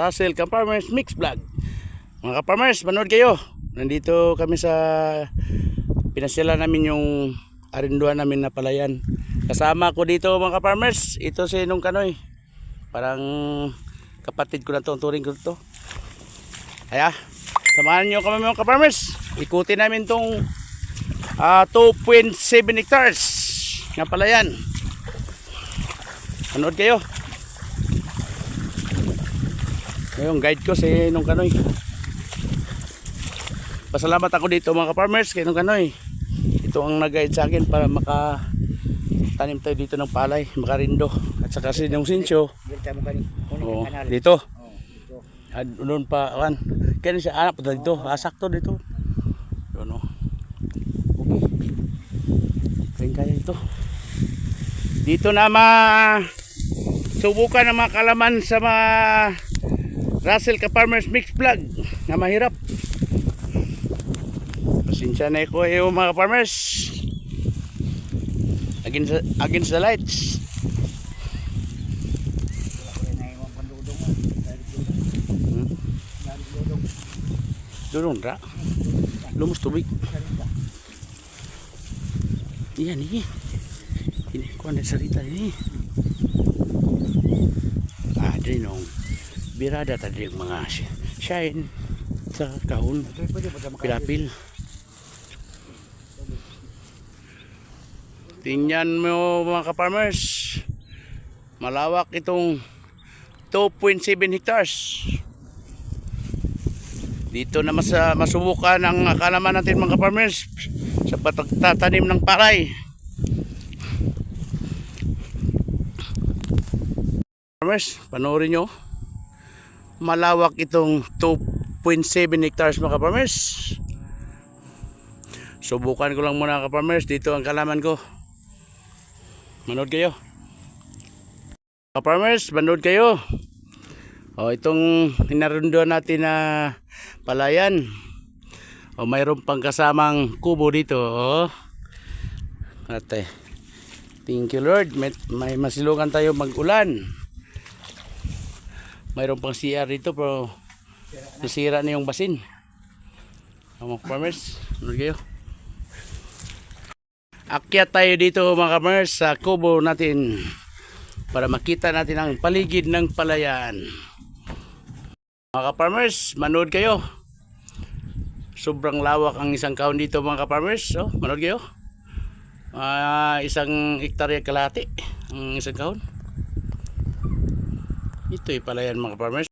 Russell Ka-Farmers Mix Vlog. Mga ka-farmers, manood kayo. Nandito kami sa pinasyala namin yung arinduan namin na palayan. Kasama ko dito mga ka-farmers. Ito si Nung Kanoy. Parang kapatid ko na to, turing ko to. Kaya, samahan nyo kami mga ka-farmers. Ikutin namin tong ah, 2.7 hectares na palayan. Manood kayo. Yung guide ko si Nung Kanoy. Pasalamat ako dito mga farmers kay Nung Kanoy. Ito ang nag-guide sa akin para maka tanim tayo dito ng palay, makarindo. At saka si Nung Sincho. Kani. Oh, dito. At doon pa kan. Kaya siya anak pa dito. Asak to dito. Oh. Okay. Kaya ito. Dito na ma subukan ng mga kalaman sa mga Russell ka Farmers Mix Vlog na mahirap. Pasensya na ko eh mga farmers. Against, against the lights. Yung. Hmm? Doon ra. Lumos tubig. Iyan ini. Ini ko ang salita ini. Ah, din nung birada tadi mga shi- shine sa kahon pilapil. Tingnan mo mga ka-farmers. Malawak itong 2.7 hectares. Dito na mas, masubukan ang kalaman natin mga ka-farmers sa pagtatanim ng palay. Farmers, panoorin nyo. Malawak itong 2.7 hectares mga ka-farmers. Subukan ko lang muna ka-farmers. Dito ang kalaman ko. Manood kayo. Ka-farmers, manood kayo. O, itong inarunduan natin na palayan. O, mayroon pang kasamang kubo dito. O. Ate. Thank you Lord. May, may masilungan tayo mag-ulan. Mayroon pang CR dito pero nasira na yung basin. Mga farmers, manood kayo. Akyat tayo dito mga kamers sa kubo natin para makita natin ang paligid ng palayan. Mga ka-farmers, manood kayo. Sobrang lawak ang isang kahon dito mga ka-farmers. So, manood kayo. Ah, isang hektarya kalahati ang isang kahon. Ito ay palayan mga ka-farmers.